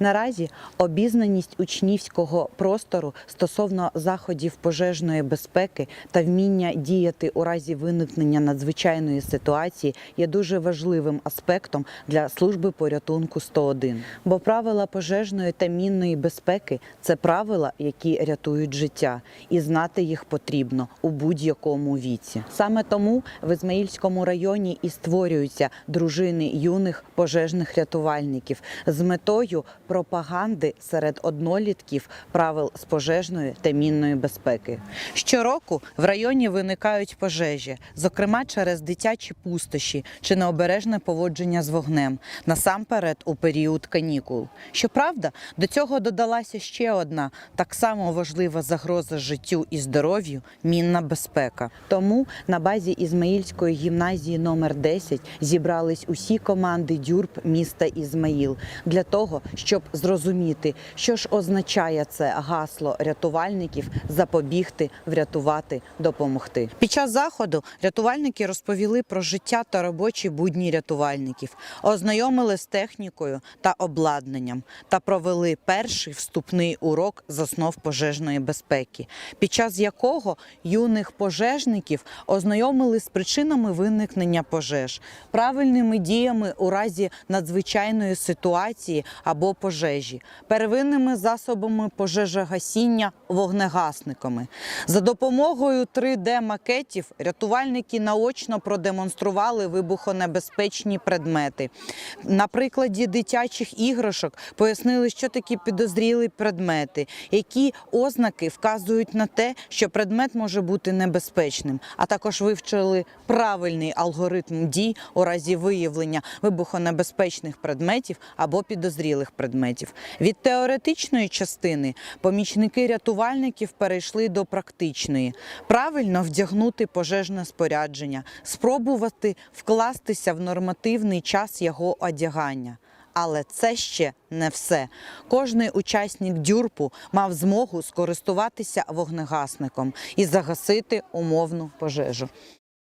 Наразі обізнаність учнівського простору стосовно заходів пожежної безпеки та вміння діяти у разі виникнення надзвичайної ситуації є дуже важливим аспектом для служби порятунку 101. Бо правила пожежної та мінної безпеки це правила, які рятують життя, і знати їх потрібно у будь-якому віці. Саме тому в Ізмаїльському районі і створюються дружини юних пожежних рятувальників з метою пропаганди серед однолітків правил з пожежної та мінної безпеки. Щороку в районі виникають пожежі, зокрема через дитячі пустощі чи необережне поводження з вогнем, насамперед у період канікул. Щоправда, до цього додалася ще одна так само важлива загроза життю і здоров'ю мінна безпека. Тому на базі Ізмаїльської гімназії номер 10 зібрались усі команди дюрб міста Ізмаїл для того, щоб зрозуміти, що ж означає це гасло рятувальників запобігти, врятувати, допомогти. Під час заходу рятувальники розповіли про життя та робочі будні рятувальників, ознайомили з технікою та обладнанням та провели перший вступний урок з основ пожежної безпеки, під час якого юних пожежників ознайомили з причинами виникнення пожеж, правильними діями у разі надзвичайної ситуації або пожежі, первинними засобами пожежогасіння вогнегасниками. За допомогою 3D-макетів рятувальники наочно продемонстрували вибухонебезпечні предмети. На прикладі дитячих іграшок пояснили, що такі підозрілі предмети, які ознаки вказують на те, що предмет може бути небезпечним, а також вивчили правильний алгоритм дій у разі виявлення вибухонебезпечних предметів або підозрілих предметів. Від теоретичної частини помічники рятувальників перейшли до практичної. Правильно вдягнути пожежне спорядження, спробувати вкластися в нормативний час його одягання. Але це ще не все. Кожний учасник дюрпу мав змогу скористуватися вогнегасником і загасити умовну пожежу.